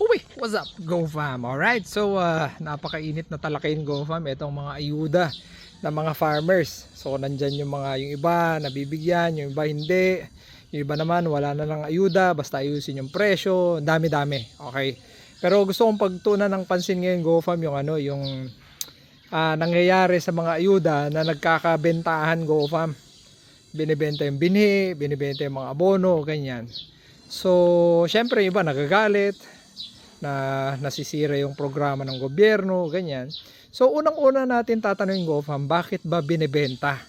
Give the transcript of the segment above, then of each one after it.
Uy, what's up, GoFam? Alright, so uh, napakainit na talakayin GoFam itong mga ayuda ng mga farmers. So nandyan yung mga yung iba nabibigyan, yung iba hindi. Yung iba naman wala na lang ayuda, basta ayusin yung presyo, dami-dami. Okay. Pero gusto kong pagtunan ng pansin ngayon GoFam yung ano, yung ah, nangyayari sa mga ayuda na nagkakabentahan GoFam. Binibenta yung binhi, binibenta yung mga abono, ganyan. So, syempre iba nagagalit, na nasisira yung programa ng gobyerno, ganyan. So, unang-una natin tatanungin GoFam, bakit ba binebenta?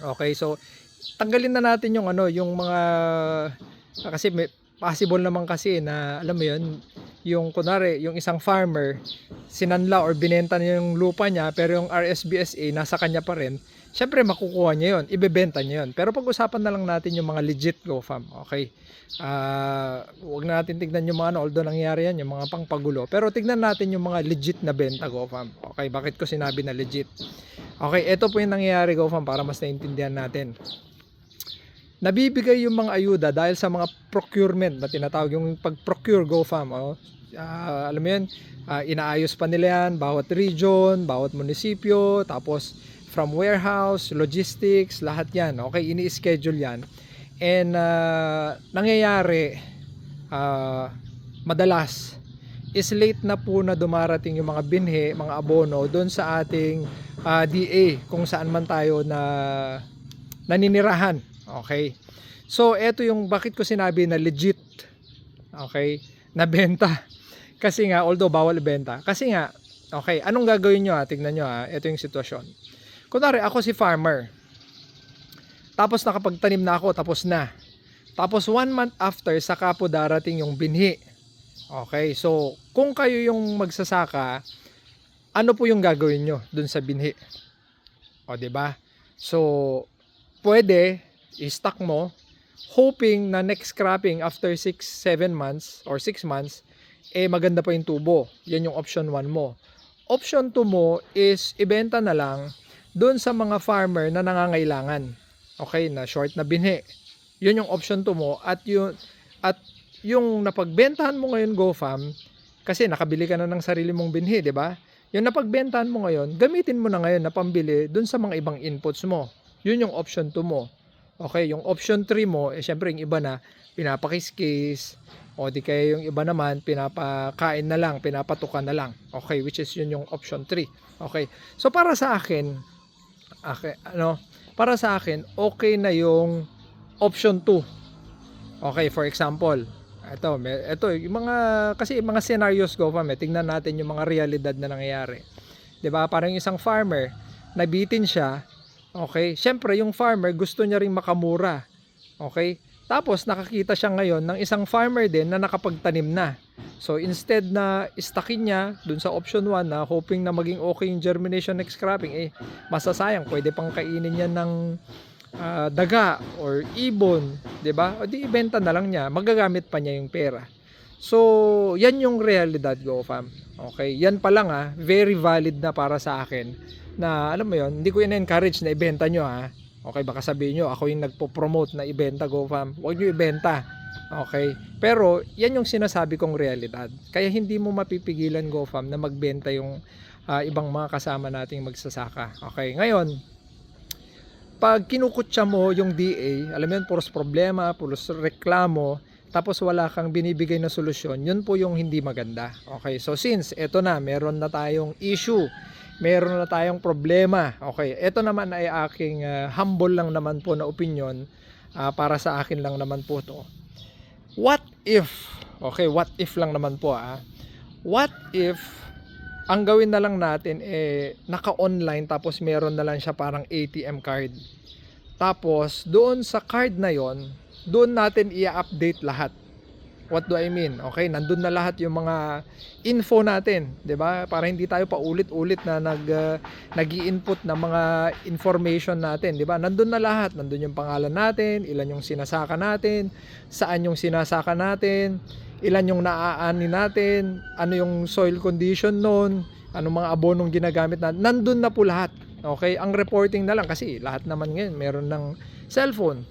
Okay, so tanggalin na natin yung ano, yung mga kasi may possible naman kasi na alam mo yun, yung kunwari, yung isang farmer sinanla or binenta niya yung lupa niya pero yung RSBSA nasa kanya pa rin. Syempre makukuha niya yun, ibebenta niya yun. Pero pag-usapan na lang natin yung mga legit GoFam. Okay. Ah, huwag na natin tignan yung mga ano, although nangyari yan, yung mga pangpagulo. Pero tignan natin yung mga legit na benta GoFam. Okay, bakit ko sinabi na legit? Okay, ito po yung nangyayari GoFam para mas naintindihan natin. Nabibigay yung mga ayuda dahil sa mga procurement na tinatawag yung pag-procure GoFam. Oh. Ah, alam mo yun, ah, inaayos pa nila yan, bawat region, bawat munisipyo, tapos from warehouse, logistics, lahat yan. Okay, ini-schedule yan. And ah, nangyayari, ah, madalas, is late na po na dumarating yung mga binhe, mga abono doon sa ating ah, DA kung saan man tayo na naninirahan. Okay. So, eto yung bakit ko sinabi na legit. Okay. Na benta. Kasi nga, although bawal ibenta. Kasi nga, okay, anong gagawin nyo ha? Tignan nyo ha. Ito yung sitwasyon. Kunwari, ako si farmer. Tapos nakapagtanim na ako, tapos na. Tapos one month after, saka po darating yung binhi. Okay, so kung kayo yung magsasaka, ano po yung gagawin nyo dun sa binhi? O, ba? So, pwede i-stock mo hoping na next cropping after 6 7 months or 6 months eh maganda pa yung tubo. Yan yung option 1 mo. Option 2 mo is ibenta na lang doon sa mga farmer na nangangailangan. Okay, na short na binhi. Yun yung option 2 mo at yung at yung napagbentahan mo ngayon GoFam kasi nakabili ka na ng sarili mong binhi, 'di ba? Yung napagbentahan mo ngayon, gamitin mo na ngayon na pambili dun sa mga ibang inputs mo. Yun yung option 2 mo. Okay, yung option 3 mo, eh syempre yung iba na pinapakis-kis, o di kaya yung iba naman pinapakain na lang, pinapatukan na lang. Okay, which is yun yung option 3. Okay. So para sa akin, okay, ano, para sa akin, okay na yung option 2. Okay, for example, ito, ito, yung mga, kasi yung mga scenarios ko pa, may, tingnan natin yung mga realidad na nangyayari. ba Parang yung isang farmer, nabitin siya, okay, syempre yung farmer gusto niya ring makamura. Okay, tapos nakakita siya ngayon ng isang farmer din na nakapagtanim na. So instead na istakin niya dun sa option 1 na hoping na maging okay yung germination next cropping, eh masasayang, pwede pang kainin niya ng ah, daga or ibon, 'di ba? O di ibenta na lang niya, magagamit pa niya yung pera. So, yan yung realidad go fam. Okay, yan pa lang ah, very valid na para sa akin na alam mo yon, hindi ko in-encourage na ibenta nyo ha. Okay, baka sabihin nyo, ako yung nagpo-promote na ibenta go fam. Huwag nyo ibenta. Okay, pero yan yung sinasabi kong realidad. Kaya hindi mo mapipigilan go fam na magbenta yung ah, ibang mga kasama nating magsasaka. Okay, ngayon, pag kinukutsa mo yung DA, alam mo yun, puros problema, puros reklamo, tapos wala kang binibigay na solusyon, yun po yung hindi maganda. Okay, so since eto na, meron na tayong issue, meron na tayong problema, okay, eto naman ay aking ah, humble lang naman po na opinion, ah, para sa akin lang naman po to. What if, okay, what if lang naman po ah, what if ang gawin na lang natin eh naka-online tapos meron na lang siya parang ATM card. Tapos doon sa card na yon, doon natin i-update lahat. What do I mean? Okay, nandun na lahat yung mga info natin, 'di ba? Para hindi tayo paulit-ulit na nag uh, nag-i-input ng mga information natin, 'di ba? Nandun na lahat, nandun yung pangalan natin, ilan yung sinasaka natin, saan yung sinasaka natin, ilan yung naaani natin, ano yung soil condition noon, anong mga abonong ginagamit natin, nandun na po lahat. Okay, ang reporting na lang kasi lahat naman ngayon meron ng cellphone.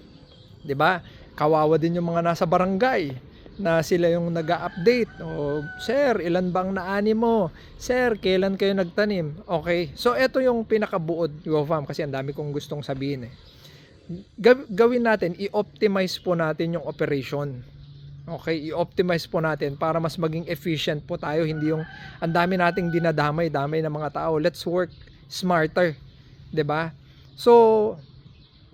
'Di ba? Kawawa din yung mga nasa barangay na sila yung nag update O, sir, ilan bang naani mo? Sir, kailan kayo nagtanim? Okay. So, ito yung pinakabuod, GoFam, kasi ang dami kong gustong sabihin eh. Gaw- gawin natin, i-optimize po natin yung operation. Okay, i-optimize po natin para mas maging efficient po tayo. Hindi yung ang dami nating dinadamay, damay ng mga tao. Let's work smarter. 'di ba? So,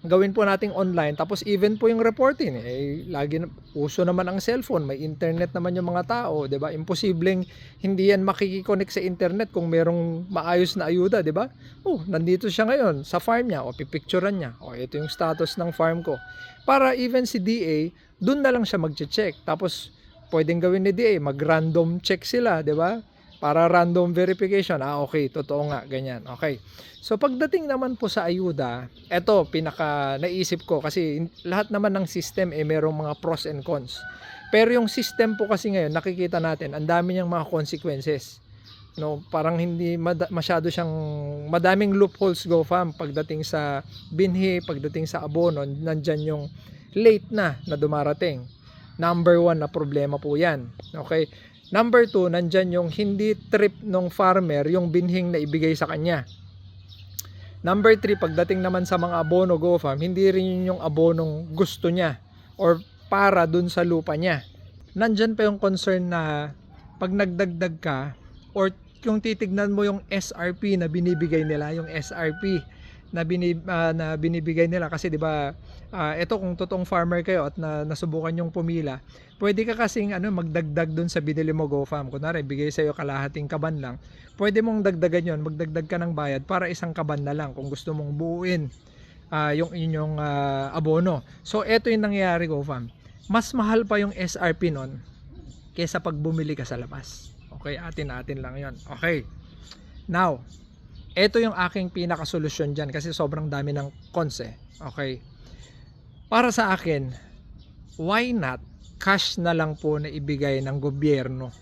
gawin po nating online tapos even po yung reporting eh lagi na, uso naman ang cellphone may internet naman yung mga tao 'di ba? Imposibleng hindi yan makikiconnect sa internet kung merong maayos na ayuda 'di ba? Oh nandito siya ngayon sa farm niya o pipicturean niya. O ito yung status ng farm ko. Para even si DA doon na lang siya magche-check tapos pwedeng gawin ni DA mag random check sila 'di ba para random verification ah okay totoo nga ganyan okay So pagdating naman po sa ayuda, eto pinaka naisip ko kasi lahat naman ng system eh merong mga pros and cons. Pero yung system po kasi ngayon nakikita natin ang dami niyang mga consequences. No, parang hindi masyado siyang madaming loopholes go fam pagdating sa binhi, pagdating sa abono, nandyan yung late na na dumarating. Number one na problema po yan. Okay? Number two, nandyan yung hindi trip ng farmer yung binhing na ibigay sa kanya. Number 3, pagdating naman sa mga abono go farm, hindi rin yun yung abonong gusto niya or para dun sa lupa niya. Nandyan pa yung concern na pag nagdagdag ka or kung titignan mo yung SRP na binibigay nila, yung SRP na, binib, ah, na binibigay nila kasi 'di ba ah, ito kung totoong farmer kayo at na, nasubukan yung pumila, pwede ka kasing ano magdagdag dun sa binili mo go farm. Kunwari bigay sa iyo kalahating kaban lang, pwede mong dagdagan yon magdagdag ka ng bayad para isang kaban na lang kung gusto mong buuin ah, yung inyong ah, abono. So, eto yung nangyayari ko, fam. Mas mahal pa yung SRP nun kesa pag bumili ka sa labas. Okay, atin-atin lang yon Okay. Now, eto yung aking pinakasolusyon dyan kasi sobrang dami ng cons eh. Okay. Para sa akin, why not cash na lang po na ibigay ng gobyerno?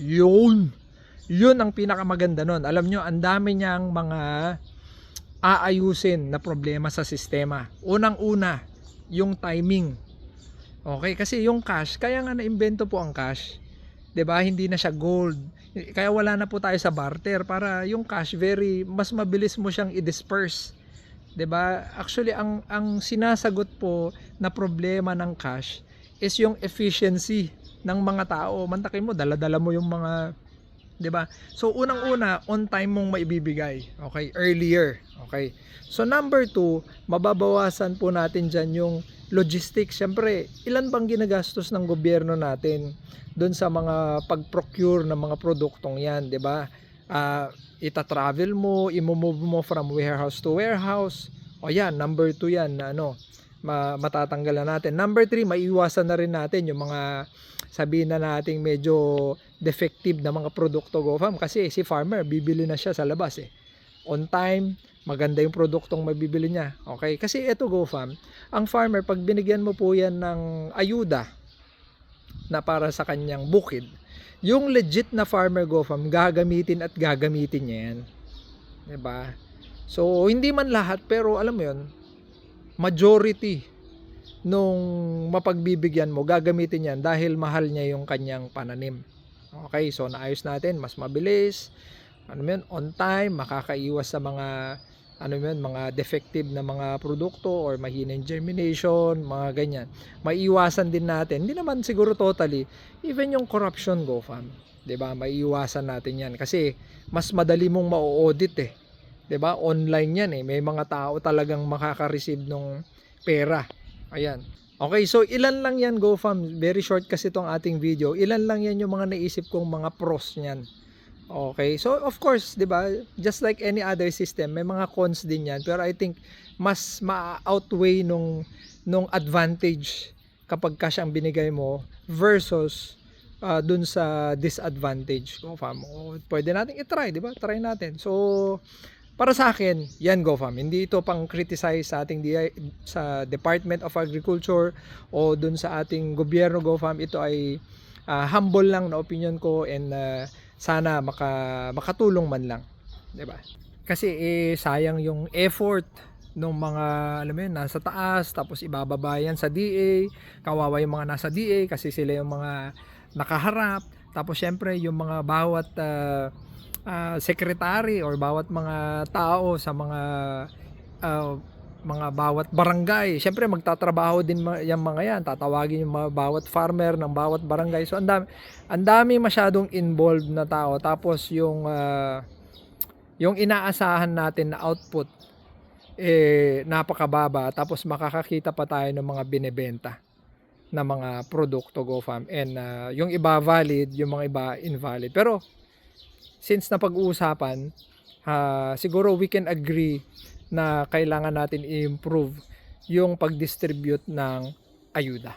Yun! yun ang pinakamaganda nun. Alam nyo, ang dami niyang mga aayusin na problema sa sistema. Unang-una, yung timing. Okay, kasi yung cash, kaya nga na-invento po ang cash. 'Di ba Hindi na siya gold. Kaya wala na po tayo sa barter para yung cash very mas mabilis mo siyang i-disperse. 'Di Actually ang ang sinasagot po na problema ng cash is yung efficiency ng mga tao. Mantakin mo, dala-dala mo yung mga 'di ba? So unang-una, on time mong maibibigay. Okay, earlier. Okay. So number two, mababawasan po natin diyan yung logistics. Siyempre, ilan bang ginagastos ng gobyerno natin doon sa mga pag-procure ng mga produktong 'yan, 'di ba? Ah, ita-travel mo, i-move mo from warehouse to warehouse. O yan, number two yan na ano, ma- matatanggal na natin. Number three, maiiwasan na rin natin yung mga sabihin na nating medyo defective na mga produkto go farm kasi si farmer bibili na siya sa labas eh on time maganda yung produktong mabibili niya okay kasi ito go farm ang farmer pag binigyan mo po yan ng ayuda na para sa kanyang bukid yung legit na farmer go farm gagamitin at gagamitin niya yan. Ba so hindi man lahat pero alam mo yun majority nung mapagbibigyan mo, gagamitin yan dahil mahal niya yung kanyang pananim. Okay, so naayos natin, mas mabilis, ano yun, on time, makakaiwas sa mga ano yun, mga defective na mga produkto or mahinang germination, mga ganyan. Maiiwasan din natin, hindi naman siguro totally, even yung corruption go fam. 'Di ba? Maiiwasan natin 'yan kasi mas madali mong ma-audit eh. 'Di ba? Online 'yan eh. May mga tao talagang makaka-receive ng pera. Ayan. Okay, so ilan lang yan GoFam? Very short kasi itong ating video. Ilan lang yan yung mga naisip kong mga pros niyan. Okay, so of course, 'di ba? Just like any other system, may mga cons din 'yan. Pero I think mas ma-outweigh nung nung advantage kapag cash ang binigay mo versus uh, dun sa disadvantage. GoFam, o, pwede nating i-try, 'di ba? Try natin. So para sa akin, yan GoFam. Hindi ito pang criticize sa ating DI, sa Department of Agriculture o dun sa ating gobyerno GoFam. Ito ay ah, humble lang na opinion ko and ah, sana maka, makatulong man lang. 'Di ba? Kasi eh, sayang yung effort nung mga alam mo yun, nasa taas tapos ibababa yan sa DA kawawa yung mga nasa DA kasi sila yung mga nakaharap tapos syempre yung mga bawat ah, ah, secretary or bawat mga tao sa mga ah, mga bawat barangay. Syempre magtatrabaho din yung mga yan. Tatawagin yung mga bawat farmer ng bawat barangay. So ang dami ang dami masyadong involved na tao. Tapos yung ah, yung inaasahan natin na output eh napakababa. Tapos makakakita pa tayo ng mga binebenta na mga produkto GoFam and ah, yung iba valid yung mga iba invalid. Pero since na pag-uusapan ah, siguro we can agree na kailangan natin i-improve yung pag-distribute ng ayuda